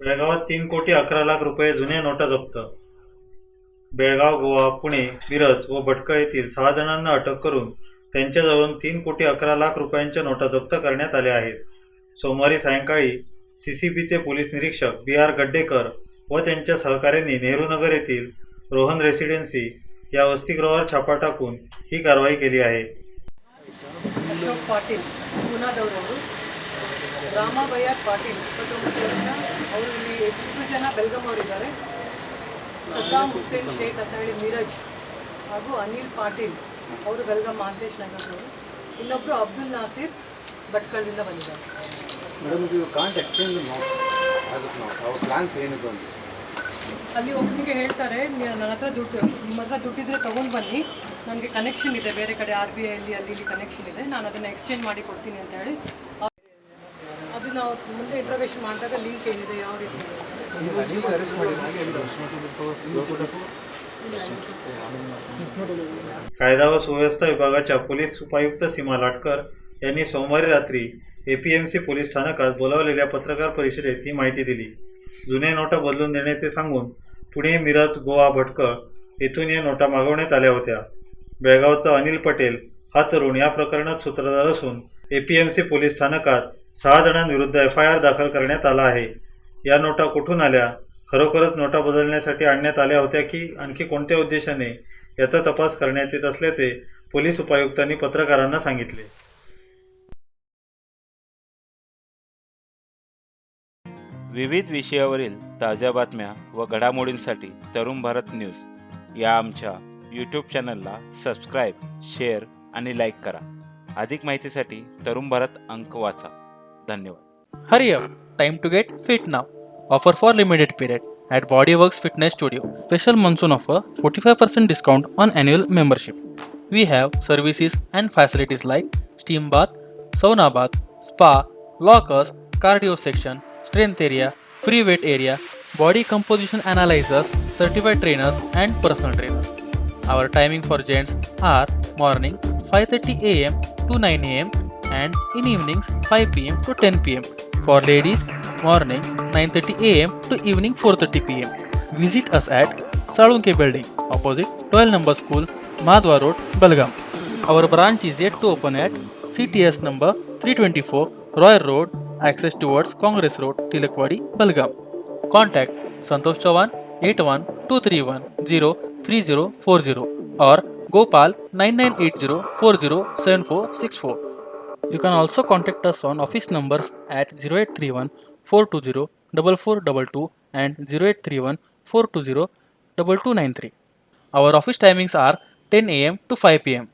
बेळगावात तीन कोटी अकरा लाख रुपये जुन्या नोटा जप्त. बेळगाव गोवा पुणे मिरज व भटकळ येथील सहा जणांना अटक करून त्यांच्याजवळून तीन कोटी अकरा लाख रुपयांच्या नोटा जप्त करण्यात आल्या आहेत. सोमवारी सायंकाळी सीसीबीचे पोलीस निरीक्षक बी आर गड्डेकर व त्यांच्या सहकाऱ्यांनी नेहरू नगर येथील रोहन रेसिडेन्सी या वसतिगृहावर छापा टाकून ही कारवाई केली आहे ಅಶೋಕ್ ಪಾಟೀಲ್ ಪೂನಾದವರು ರಾಮ ಬಯ್ಯಾರ್ ಪಾಟೀಲ್ ಇಪ್ಪತ್ತೊಂಬತ್ತು ವರ್ಷ ಅವರು ಇಲ್ಲಿ ಎಷ್ಟು ಜನ ಬೆಲ್ಗಮ್ ಅವರಿದ್ದಾರೆ ಸದ್ದಾಮ್ ಹುಸೇನ್ ಶೇಖ್ ಅಂತ ಹೇಳಿ ಮೀರಜ್ ಹಾಗೂ ಅನಿಲ್ ಪಾಟೀಲ್ ಅವರು ಬೆಲ್ಗಮ್ ಮಹಾಂತೇಶ್ ನಗರದವರು ಇನ್ನೊಬ್ಬರು ಅಬ್ದುಲ್ ನಾಸಿರ್ ಭಟ್ಕಳದಿಂದ ಬಂದಿದ್ದಾರೆ ಮೇಡಮ್ ಇದು ಕಾಂಟ್ ಎಕ್ಸ್ಚೇಂಜ್ ಆಗುತ್ತೆ ನಾವು ಅವ್ರ ಪ್ಲಾನ್ಸ್ ಏನಿದೆ ಅಂತ ಅಲ್ಲಿ ಒಬ್ಬನಿಗೆ ಹೇಳ್ತಾರೆ ನೀ- ನನ್ನ ಹತ್ರ ದುಡ್ಡು ನಿಮ್ಮ ಹತ್ರ ದುಡ್ಡಿದ್ರೆ ತೊಗೊಂಡು ಬನ್ನಿ ನನಗೆ ಕನೆಕ್ಷನ್ ಇದೆ ಬೇರೆ ಕಡೆ ಆರ್ ಬಿ ಐಲಿ ಅಲ್ಲಿ ಇಲ್ಲಿ ಕನೆಕ್ಷನ್ ಇದೆ ನಾನು ಅದನ್ನು ಎಕ್ಸ್ಚೇಂಜ್ ಮಾಡಿ ಕೊಡ್ತೀನಿ ಅಂತ ಹೇಳಿ ಆ- ಅದು ನಾವು ಮುಂದೆ ಇಂಟ್ರವೇಷನ್ ಮಾಡಿದಾಗ ಲಿಂಕ್ ಏನಿದೆ ಯಾವ ರೀತಿ ಇದೆ ಅಂತ. कायदा व सुव्यवस्था विभागाच्या पोलीस उपायुक्त सीमा लाटकर यांनी सोमवारी रात्री एपीएमसी पोलीस स्थानकात बोलावलेल्या पत्रकार परिषदेत ही माहिती दिली. जुन्या नोटा बदलून देण्याचे सांगून पुणे मिरज गोवा भटकळ येथून या नोटा मागवण्यात आल्या होत्या. बेळगावचा अनिल पटेल हा तरुण या प्रकरणात सूत्रधार असून एपीएमसी पोलीस स्थानकात सहा जणांविरुद्ध एफ आय आर दाखल करण्यात आला आहे. या नोटा कुठून आल्या? खरोखरच नोटा बदलण्यासाठी आणण्यात आल्या होत्या की आणखी कोणत्या उद्देशाने? याचा तपास करण्यात येत असल्याचे पोलीस उपायुक्तांनी पत्रकारांना सांगितले. विविध विषयावरील ताज्या बातम्या व घडामोडींसाठी तरुण भारत न्यूज. या आमच्या यूट्यूब चॅनलला सबस्क्राईब शेअर आणि लाईक करा. अधिक माहितीसाठी तरुण भारत अंक वाचा. धन्यवाद. Hurry up time to get fit now offer for limited period at Body Works fitness studio special monsoon offer forty five percent discount on annual membership we have services and facilities like steam bath sauna bath spa lockers cardio section strength area, free weight area, body composition analyzers, certified trainers and personal trainers. Our timing for gents are morning 5:30 a.m. to 9 a.m. and in evenings 5 p.m. to 10 p.m. For ladies, morning 9:30 a.m. to evening 4:30 p.m. Visit us at Salunke Building, opposite 12 number school, Madhwa Road, Belgaum. Our branch is yet to open at CTS number 324, Roy Road, access towards Congress Road, Tilakwadi, Belgaum. Contact Santosh Chavan 8123103040 or Gopal 9980407464. You can also contact us on office numbers at 0831 420 4422 and 0831 420 2293. Our office timings are 10 am to 5 pm